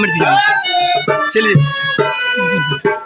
अमृत चलिए।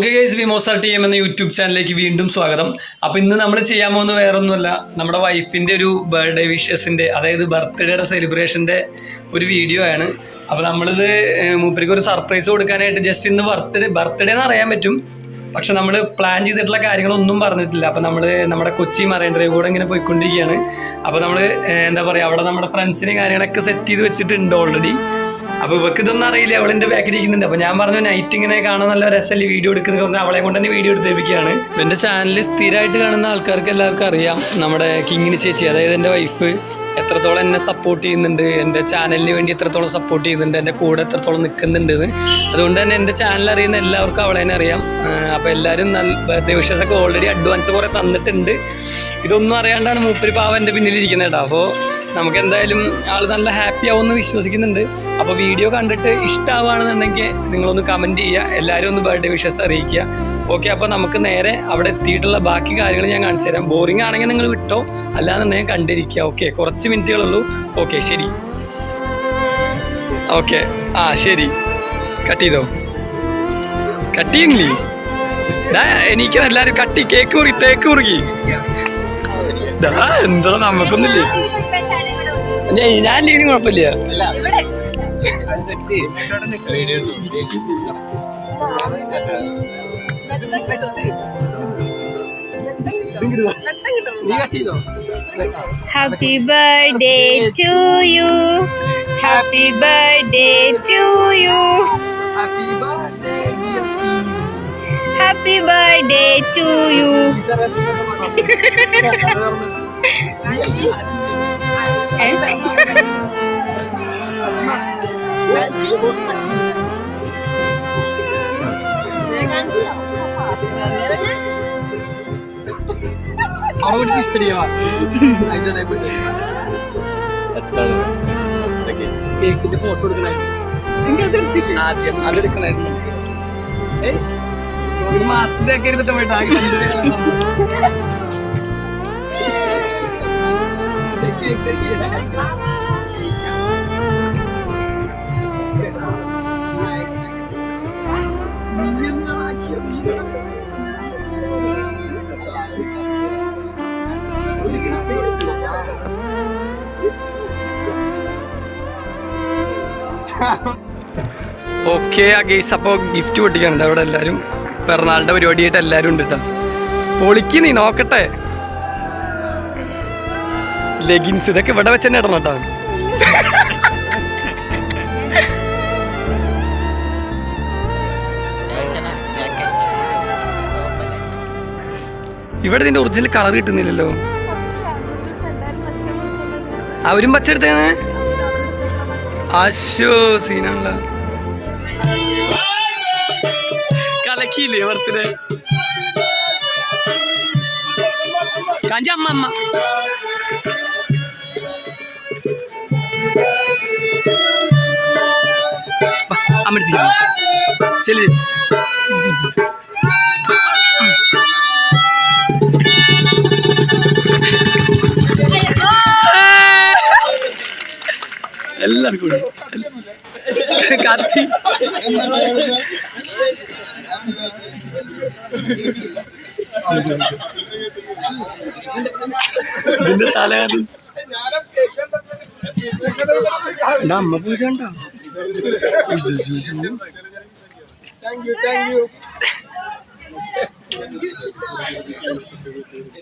Okay guys വിമോസർ T M എന്ന യൂട്യൂബ് ചാനലിലേക്ക് വീണ്ടും സ്വാഗതം. അപ്പോൾ ഇന്ന് നമ്മൾ ചെയ്യാൻ പോകുന്നത് വേറൊന്നുമല്ല. നമ്മുടെ വൈഫിന്റെ ഒരു ബർത്ത്ഡേ വിഷസിന്റെ അതായത് ബർത്ത്ഡേയുടെ സെലിബ്രേഷന്റെ ഒരു വീഡിയോ ആണ്. അപ്പോൾ നമ്മളിത് മൂപ്പരിക്ക് ഒരു സർപ്രൈസ് കൊടുക്കാനായിട്ട് ജസ്റ്റ് ഇന്ന് ബർത്ത്ഡേ ബർത്ത്ഡേ എന്ന് അറിയാൻ പറ്റും. പക്ഷെ നമ്മൾ പ്ലാൻ ചെയ്തിട്ടുള്ള കാര്യങ്ങളൊന്നും പറഞ്ഞിട്ടില്ല. അപ്പോൾ നമ്മൾ നമ്മുടെ കൊച്ചി മറൈൻ ഡ്രൈവ് കൂടെ ഇങ്ങനെ പോയിക്കൊണ്ടിരിക്കുകയാണ്. അപ്പോൾ നമ്മൾ എന്താ പറയുക അവിടെ നമ്മുടെ ഫ്രണ്ട്സിനെ കാര്യങ്ങളൊക്കെ സെറ്റ് ചെയ്ത് വെച്ചിട്ടുണ്ട് ഓൾറെഡി അപ്പൊ ഇവക്ക് ഇതൊന്നും അറിയില്ല. അവൾ എന്റെ ബാക്കിൽ ഇരിക്കുന്നുണ്ട്. അപ്പൊ ഞാൻ പറഞ്ഞു നൈറ്റ് ഇങ്ങനെ കാണാൻ നല്ല രസമല്ലേ വീഡിയോ എടുക്കുന്നത്? പറഞ്ഞാൽ അവളെ കൊണ്ട് തന്നെ വീഡിയോ എടുത്തേപ്പിക്കുകയാണ്. എന്റെ ചാനലിൽ സ്ഥിരമായിട്ട് കാണുന്ന ആൾക്കാർക്ക് എല്ലാവർക്കും അറിയാം. നമ്മുടെ കിങ്ങിന് ചേച്ചി അതായത് എന്റെ വൈഫ് എത്രത്തോളം എന്നെ സപ്പോർട്ട് ചെയ്യുന്നുണ്ട്. എന്റെ ചാനലിന് വേണ്ടി എത്രത്തോളം സപ്പോർട്ട് ചെയ്യുന്നുണ്ട്. എന്റെ കൂടെ എത്രത്തോളം നിൽക്കുന്നുണ്ട് അതുകൊണ്ട് തന്നെ എന്റെ ചാനൽ അറിയുന്ന എല്ലാവർക്കും അവളെ തന്നെ അറിയാം. അപ്പോൾ എല്ലാവരും നല്ല ബർത്ത്ഡേ വിഷസ് ഒക്കെ ഓൾറെഡി അഡ്വാൻസ് കുറേ തന്നിട്ടുണ്ട്. ഇതൊന്നും അറിയാണ്ടാണ് മൂപ്പര് പാവം എന്റെ പിന്നിലിരിക്കുന്നത് കേട്ടോ. അപ്പോൾ നമുക്ക് എന്തായാലും ആൾ നല്ല ഹാപ്പി ആവുമെന്ന് വിശ്വസിക്കുന്നുണ്ട്. അപ്പോൾ വീഡിയോ കണ്ടിട്ട് ഇഷ്ടമാവുകയാണെന്നുണ്ടെങ്കിൽ നിങ്ങളൊന്ന് കമന്റ് ചെയ്യുക. എല്ലാവരും ഒന്ന് ബർത്ത്ഡേ വിഷസ് അറിയിക്കുക. ഓക്കെ അപ്പോൾ നമുക്ക് നേരെ അവിടെ എത്തിയിട്ടുള്ള ബാക്കി കാര്യങ്ങൾ ഞാൻ കാണിച്ചു തരാം. ബോറിംഗ് ആണെങ്കിൽ നിങ്ങൾ വിട്ടോ അല്ലാന്നുണ്ടെങ്കിൽ കണ്ടിരിക്കുക. ഓക്കെ കുറച്ച് മിനിറ്റുകളുള്ളൂ ഓക്കെ ശരി. ഓക്കെ ആ ശരി. കട്ട് ചെയ്തോ? കട്ട് ചെയ്യുന്നില്ലേ എനിക്കെല്ലാരും കട്ടി കേക്ക് കുറി തേക്ക് കുറുകി എന്താ നമുക്കൊന്നില്ലേ ഞാൻ- ഞാൻ ലീവിന് കുഴപ്പമില്ല ഇവിടെ Happy birthday to you. Happy birthday to you. Happy birthday to you. അവിടെ ഇഷ്ടടിയാ കേക്കിന്റെ ഫോട്ടോ എടുക്കണായിരുന്നു ആദ്യം അതെടുക്കണായിരുന്നു ഏയ് ഒരു മാസ്ക് ഇതൊക്കെ എടുത്തിട്ട് പോയിട്ട് ആകെ ഓക്കെ ആ ഗേസ് അപ്പോൾ ഗിഫ്റ്റ് പൊട്ടിക്കാനുണ്ട് അവിടെ എല്ലാവരും പിറന്നാളിന്റെ പരിപാടിയായിട്ട് എല്ലാവരും ഉണ്ട് കേട്ടോ പൊളിക്ക് നീ നോക്കട്ടെ. ലെഗിൻസ് ഇതൊക്കെ ഇവിടെ വെച്ച് തന്നെ ഇടണം കേട്ടോ. ഇവിടെ ഇതിന്റെ ഒറിജിനൽ കളർ കിട്ടുന്നില്ലല്ലോ. അവരും പച്ചെടുത്തേന്ന് അശോ സീനാണല്ലോ. കലക്കിയില്ലേ ബർത്ത്ഡേ കാഞ്ചി അമ്മ അമ്മ അമൃത്തി ചെല്ലു എല്ലാവർക്കും ഉണ്ട്. കത്തി ഇതിന്റെ തല അത്. എന്റെ അമ്മ പൂജ ഉണ്ടോ